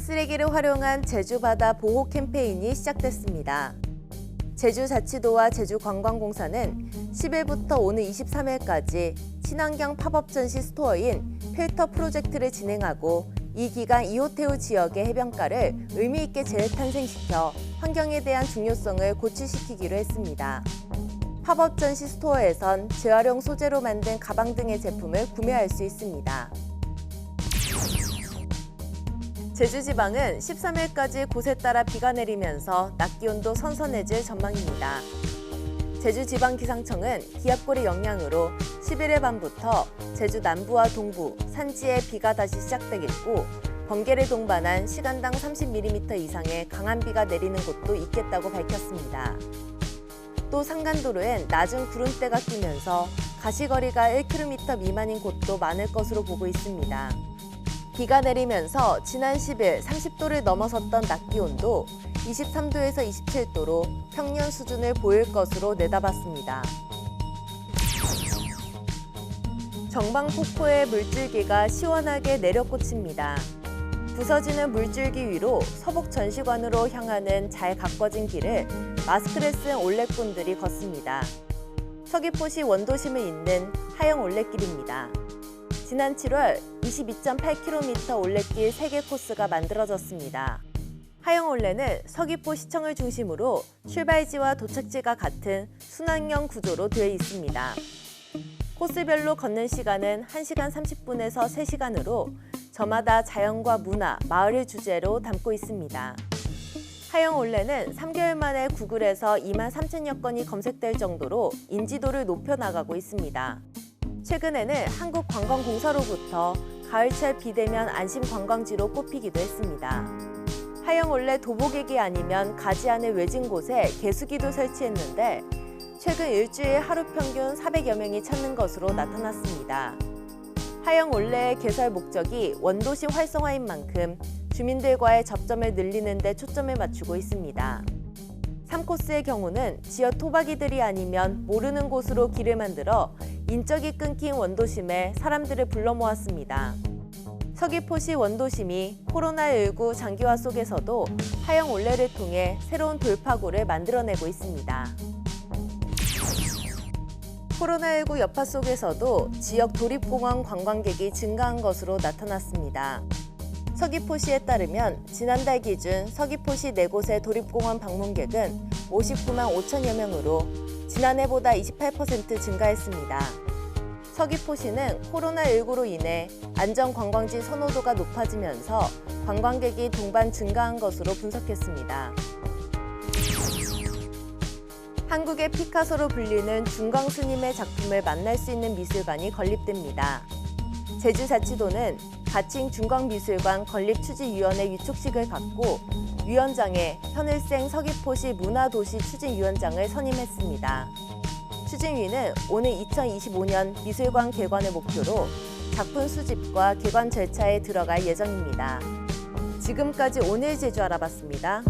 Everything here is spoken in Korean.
쓰레기를 활용한 제주 바다 보호 캠페인이 시작됐습니다. 제주자치도와 제주관광공사는 10일부터 오는 23일까지 친환경 팝업 전시 스토어인 필터 프로젝트를 진행하고 이 기간 이호태우 지역의 해변가를 의미 있게 재탄생시켜 환경에 대한 중요성을 고취시키기로 했습니다. 팝업 전시 스토어에선 재활용 소재로 만든 가방 등의 제품을 구매할 수 있습니다. 제주지방은 13일까지 곳에 따라 비가 내리면서 낮 기온도 선선해질 전망입니다. 제주지방기상청은 기압골의 영향으로 11일 밤부터 제주 남부와 동부, 산지에 비가 다시 시작되겠고 번개를 동반한 시간당 30mm 이상의 강한 비가 내리는 곳도 있겠다고 밝혔습니다. 또 산간도로엔 낮은 구름대가 끼면서 가시거리가 1km 미만인 곳도 많을 것으로 보고 있습니다. 비가 내리면서 지난 10일 30도를 넘어섰던 낮 기온도 23도에서 27도로 평년 수준을 보일 것으로 내다봤습니다. 정방 폭포의 물줄기가 시원하게 내려꽂힙니다. 부서지는 물줄기 위로 서복 전시관으로 향하는 잘 가꿔진 길을 마스크를 쓴 올레꾼들이 걷습니다. 서귀포시 원도심을 잇는 하영 올레길입니다. 지난 7월 22.8km 올레길 3개 코스가 만들어졌습니다. 하영올레는 서귀포 시청을 중심으로 출발지와 도착지가 같은 순환형 구조로 되어 있습니다. 코스별로 걷는 시간은 1시간 30분에서 3시간으로 저마다 자연과 문화, 마을을 주제로 담고 있습니다. 하영올레는 3개월 만에 구글에서 2만 3천여 건이 검색될 정도로 인지도를 높여나가고 있습니다. 최근에는 한국관광공사로부터 가을철 비대면 안심 관광지로 꼽히기도 했습니다. 하영올레 도보객이 아니면 가지 않을 외진 곳에 개수기도 설치했는데 최근 일주일 하루 평균 400여 명이 찾는 것으로 나타났습니다. 하영올레의 개설 목적이 원도시 활성화인 만큼 주민들과의 접점을 늘리는 데 초점을 맞추고 있습니다. 3코스의 경우는 지역 토박이들이 아니면 모르는 곳으로 길을 만들어 인적이 끊긴 원도심에 사람들을 불러 모았습니다. 서귀포시 원도심이 코로나19 장기화 속에서도 하영 올레를 통해 새로운 돌파구를 만들어내고 있습니다. 코로나19 여파 속에서도 지역 도립공원 관광객이 증가한 것으로 나타났습니다. 서귀포시에 따르면 지난달 기준 서귀포시 네 곳의 도립공원 방문객은 59만 5천여 명으로 지난해보다 28% 증가했습니다. 서귀포시는 코로나19로 인해 안전관광지 선호도가 높아지면서 관광객이 동반 증가한 것으로 분석했습니다. 한국의 피카소로 불리는 중광 스님의 작품을 만날 수 있는 미술관이 건립됩니다. 제주자치도는 가칭 중광미술관 건립 추진위원회 유촉식을 갖고 위원장에 현일생 서귀포시 문화도시 추진위원장을 선임했습니다. 추진위는 오늘 2025년 미술관 개관을 목표로 작품 수집과 개관 절차에 들어갈 예정입니다. 지금까지 오늘 제주 알아봤습니다.